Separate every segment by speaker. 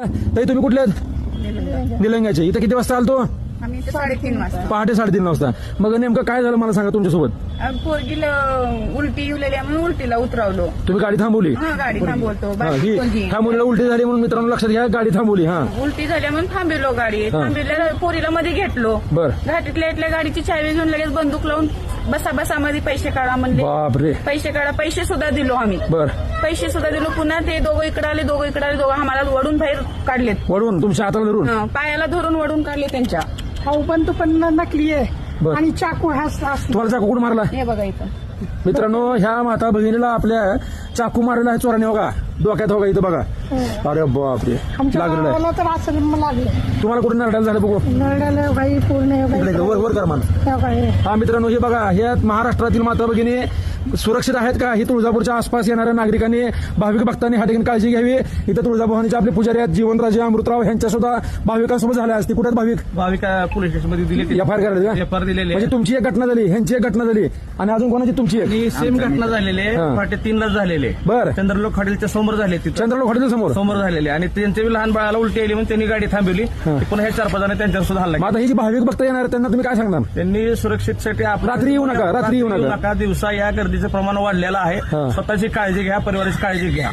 Speaker 1: ताई तुम्ही कुठले आहेत? निलंग्याचे इथं किती वाजता आलतो?
Speaker 2: आम्ही इथे साडेतीन वाजता.
Speaker 1: पहाटे साडेतीन वाजता. मग नेमकं काय झालं मला सांगा तुमच्यासोबत?
Speaker 2: अं, पोरगीला उलटी येऊलेली आहे म्हणून उलटीला उतरवलो.
Speaker 1: तुम्ही गाडी थांबवली?
Speaker 2: हा गाडी थांबवतो.
Speaker 1: हा,
Speaker 2: बाकी
Speaker 1: ही उलटी झाली म्हणून मित्रांनो लक्षात घ्या गाडी थांबवली हा.
Speaker 2: उलटी झाल्या म्हणून थांबिलो गाडी. थांबिल्या पोरीला मध्ये घेतलो.
Speaker 1: बर.
Speaker 2: घाटीतल्या इथल्या गाडीची चावी घेऊन लगेच बंदूक लावून बसा बसा मध्ये पैसे काढा म्हणले.
Speaker 1: बापरे.
Speaker 2: पैसे काढा. पैसे सुद्धा दिलो आम्ही.
Speaker 1: बर.
Speaker 2: पैसे सुद्धा दिलो. पुन्हा ते दोघं इकडे आले दोघं इकडे आले दोघं आम्हाला वडून बाहेर काढलेत.
Speaker 1: वळून तुमच्या हाताला धरून?
Speaker 2: हं, पायाला धरून वडून काढले त्यांच्या.
Speaker 3: हा पण तो पण नकली आहे.
Speaker 1: बर.
Speaker 3: आणि चाकू हा असतो
Speaker 1: तुम्हाला चाकू कुठं मारला?
Speaker 2: हे बघा इथं.
Speaker 1: मित्रांनो ह्या माता भगिनीला आपल्या चाकू मारलेला आहे चोराने बघा. डोक्यात बघा इथं बघा. अरे बापरे. लागलेलं आहे.
Speaker 3: गावाला तर असं लागलं.
Speaker 1: तुम्हाला कुठे नरडायला झालं बघू?
Speaker 3: नरड्याला काही पूर्ण
Speaker 1: इकडे इकडे, वर वर करा मान हा मित्रांनो हे बघा हे महाराष्ट्रातील माता भगिनी सुरक्षित आहेत का? ही तुळजापूरच्या आसपास येणाऱ्या नागरिकांनी भाविक भक्तांनी ह्या ठिकाणी काळजी घ्यावी. इथं तुळजाभवानीचे आपले पुजारी आहेत जीवनराजे अमृतराव. यांच्या सुद्धा भाविकांसोबत झाल्या असतील. कुठे भाविक?
Speaker 4: भाविका पोलीस स्टेशनमध्ये दिले
Speaker 1: एफ आय आर
Speaker 4: दिलेले.
Speaker 1: म्हणजे तुमची एक घटना झाली ह्यांची एक घटना झाली. आणि अजून कोणाची तुमची एक?
Speaker 4: सेम घटना झालेले
Speaker 1: हा.
Speaker 4: पहाटे तीनला झालेले.
Speaker 1: बर.
Speaker 4: चंद्रलोक खाडीलच्या समोर झाले तिथं.
Speaker 1: चंद्रलोक हॉटेल समोर?
Speaker 4: समोर झालेले. आणि त्यांच्या बी लहान बाळाला उलटी आली म्हणून त्यांनी गाडी थांबवली. पुन्हा हे चार पाच जण त्यांच्यावर सुद्धा हल्ला.
Speaker 1: आता ही जी भाविक भक्त येणार आहेत, त्यांना तुम्ही काय सांगणार?
Speaker 4: त्यांनी सुरक्षितसाठी आपलं-
Speaker 1: रात्री येऊ नका, रात्री येऊ नका.
Speaker 4: दिवसा या गर्दीचं प्रमाण वाढलेलं आहे.
Speaker 1: हा.
Speaker 4: स्वतःची काळजी घ्या परिवाराची काळजी घ्या.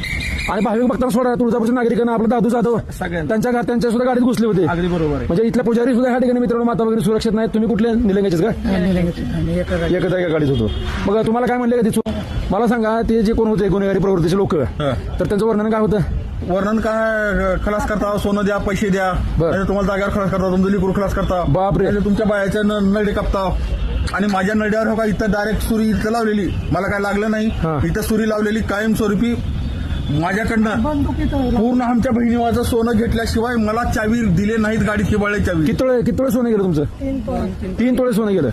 Speaker 1: आणि भाविक भक्तांना सोडा तुळजापूरच्या नागरिकांना आपला दादू जाधव
Speaker 4: सगळ्यांना.
Speaker 1: त्यांच्या घरात त्यांच्या सुद्धा गाडीत घुसले होते.
Speaker 4: अगदी बरोबर
Speaker 1: म्हणजे इथल्या पुजारी सुद्धा ह्या ठिकाणी मित्रांनो माता वगैरे सुरक्षित नाहीत. तुम्ही कुठले निलंग्याचेच का? एकच एका गाडीत होतो. मग तुम्हाला काय म्हणले का तिथून? मला सांगा ते जे कोण होते गुन्हेगारी प्रवृत्तीचे लोक तर त्यांचं वर्णन काय होतं?
Speaker 5: वर्णन काय खलास करता सोनं द्या पैसे द्या.
Speaker 1: बर.
Speaker 5: नाहीतर तुम्हाला जागेवर खलास करता तुमचं लिकूर खलास करता.
Speaker 1: बापरे.
Speaker 5: नाहीतर तुमच्या बायाच्या न- नळी कापता. आणि माझ्या नड्यावर हो का इथं डायरेक्ट सुरी इथं लावलेली. मला काय लागलं नाही. इथं सुरी लावलेली कायमस्वरूपी माझ्याकडनं पूर्ण आमच्या बहिणीवाचं सोनं घेतल्याशिवाय मला चावी दिले नाहीत गाडीत किबाळले चावी
Speaker 1: किती तोळे किती तोळे सोनं गेलं तुमचं? तीन तोळे सोनं गेलं.